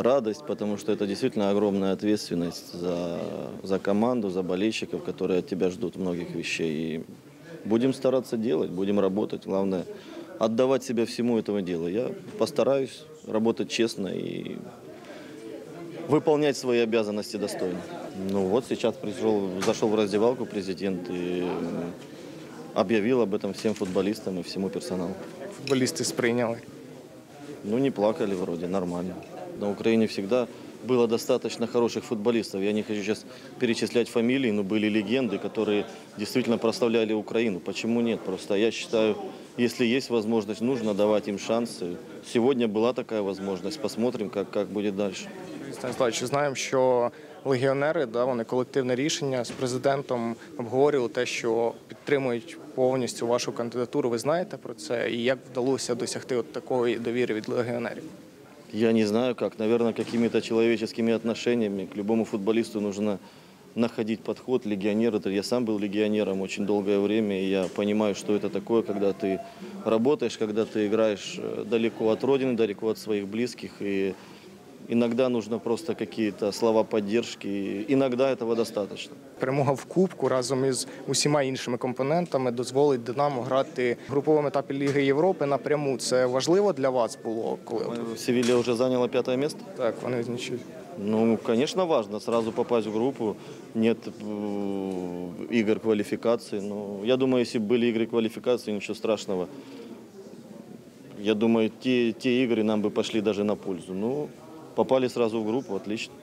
радость, потому что это действительно огромная ответственность за, за команду, за болельщиков, которые от тебя ждут многих вещей. И будем стараться делать, будем работать. Главное, отдавать себя всему этого дела. Я постараюсь работать честно и выполнять свои обязанности достойно. Ну вот сейчас пришел, зашел в раздевалку президент и объявил об этом всем футболистам и всему персоналу. Футболісти сприйняли. Ну, не плакали вроде, нормально. На Украине всегда было достаточно хороших футболистов. Я не хочу сейчас перечислять фамилии, но были легенды, которые действительно прославляли Украину. Почему нет? Просто я считаю, если есть возможность, нужно давать им шансы. Сегодня была такая возможность. Посмотрим, как, как будет дальше. Станіславович, знаємо, що легіонери да, вони колективне рішення з президентом обговорювали те, що підтримують повністю вашу кандидатуру. Ви знаєте про це? І як вдалося досягти от такої довіри від легіонерів? Я не знаю как. Наверное, какими-то человеческими отношениями. К любому футболисту нужно находить подход. Легионер, это я сам был легионером очень долгое время, и я понимаю, что это такое, когда ты работаешь, когда ты играешь э, далеко от родины, далеко от своих близких, и иногда нужно просто какие-то слова поддержки, и иногда этого достаточно. Перемога в Кубку разом із усіма іншими компонентами дозволить Динамо грати в груповому етапі Ліги Європи напряму. Це важливо для вас було, коли от- Севилья уже заняла пятое место? так вони знищують. Ну, конечно, важно сразу попасть в группу. Нет э, игр квалификации. Но я думаю, если бы были игры квалификации, ничего страшного. Я думаю, те, те игры нам бы пошли даже на пользу. Ну, Попали сразу в группу, отлично.